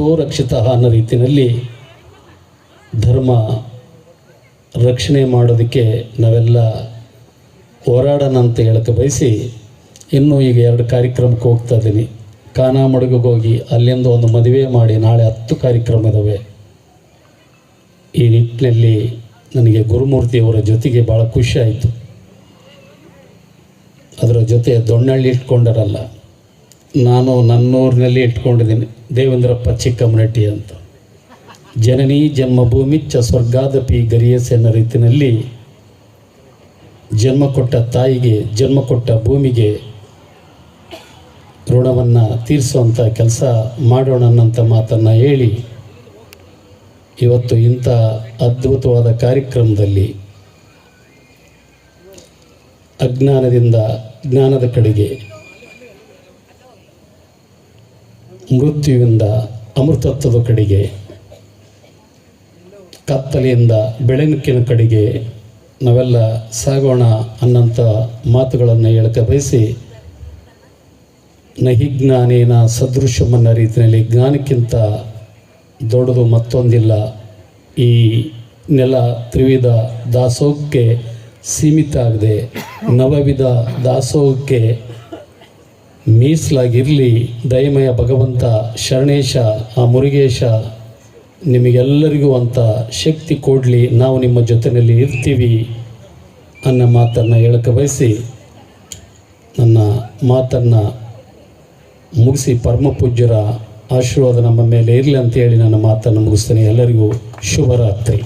ರಕ್ಷಿತ ಅನ್ನೋ ರೀತಿಯಲ್ಲಿ ಧರ್ಮ ರಕ್ಷಣೆ ಮಾಡೋದಕ್ಕೆ ನಾವೆಲ್ಲ ಹೋರಾಡೋಣ ಅಂತ ಹೇಳಕ್ಕೆ ಬಯಸಿ ಇನ್ನೂ ಈಗ ಎರಡು ಕಾರ್ಯಕ್ರಮಕ್ಕೆ ಹೋಗ್ತಾ ಇದ್ದೀನಿ. ಕಾನಾಮಡುಗಿಗೆ ಹೋಗಿ ಅಲ್ಲಿಂದ ಒಂದು ಮದುವೆ ಮಾಡಿ ನಾಳೆ ಹತ್ತು ಕಾರ್ಯಕ್ರಮ ಇದ್ದಾವೆ ಈ ನಿಟ್ಟಿನಲ್ಲಿ ನನಗೆ ಗುರುಮೂರ್ತಿಯವರ ಜೊತೆಗೆ ಭಾಳ ಖುಷಿ ಆಯಿತು. ಅದರ ಜೊತೆ ದೊಣ್ಣಳ್ಳಿ ಇಟ್ಕೊಂಡರಲ್ಲ. ನಾನು ನನ್ನೂರಿನಲ್ಲಿ ಇಟ್ಕೊಂಡಿದ್ದೀನಿ. ದೇವೇಂದ್ರಪ್ಪ ಚಿಕ್ಕಮರಟ್ಟಿ ಅಂತ. ಜನನಿ ಚ ಸ್ವರ್ಗಾದಪಿ ಗರಿಯಸ್ ಎನ್ನ ರೀತಿಯಲ್ಲಿ ಜನ್ಮ ಕೊಟ್ಟ ತಾಯಿಗೆ, ಜನ್ಮ ಕೊಟ್ಟ ಭೂಮಿಗೆ ಋಣವನ್ನು ತೀರಿಸುವಂಥ ಕೆಲಸ ಮಾಡೋಣ ಅನ್ನಂಥ ಮಾತನ್ನು ಹೇಳಿ ಇವತ್ತು ಇಂಥ ಅದ್ಭುತವಾದ ಕಾರ್ಯಕ್ರಮದಲ್ಲಿ ಅಜ್ಞಾನದಿಂದ ಜ್ಞಾನದ ಕಡೆಗೆ ಮೃತ್ಯುವಿಂದ ಅಮೃತತ್ವದ ಕಡೆಗೆ, ಕತ್ತಲೆಯಿಂದ ಬೆಳಕಿನ ಕಡೆಗೆ ನಾವೆಲ್ಲ ಸಾಗೋಣ ಅನ್ನಂಥ ಮಾತುಗಳನ್ನು ಹೇಳಕ್ಕೆ ಬಯಸಿ ನಹಿ ಜ್ಞಾನೇನ ಸದೃಶಮನ್ನ ರೀತಿಯಲ್ಲಿ ಜ್ಞಾನಕ್ಕಿಂತ ದೊಡ್ಡದು ಮತ್ತೊಂದಿಲ್ಲ. ಈ ನೆಲ ತ್ರಿವಿಧ ದಾಸೋಹಕ್ಕೆ ಸೀಮಿತ ಆಗದೆ. ನವವಿಧ ದಾಸೋಹಕ್ಕೆ ಮೀಸಲಾಗಿರಲಿ, ದಯಮಯ ಭಗವಂತ, ಶರಣೇಶ, ಆ ಮುರುಗೇಶ, ನಿಮಗೆಲ್ಲರಿಗೂ ಅಂತ ಶಕ್ತಿ ಕೊಡಲಿ, ನಾವು ನಿಮ್ಮ ಜೊತೆಯಲ್ಲಿ ಇರ್ತೀವಿ ಅನ್ನೋ ಮಾತನ್ನು ಹೇಳಕ್ಕೆ ಬಯಸಿ, ನನ್ನ ಮಾತನ್ನು ಮುಗಿಸಿ ಪರಮ ಪೂಜ್ಯರ ಆಶೀರ್ವಾದ ನಮ್ಮ ಮೇಲೆ ಇರಲಿ ಅಂತೇಳಿ ನನ್ನ ಮಾತನ್ನು ಮುಗಿಸ್ತೇನೆ. ಎಲ್ಲರಿಗೂ ಶುಭರಾತ್ರಿ.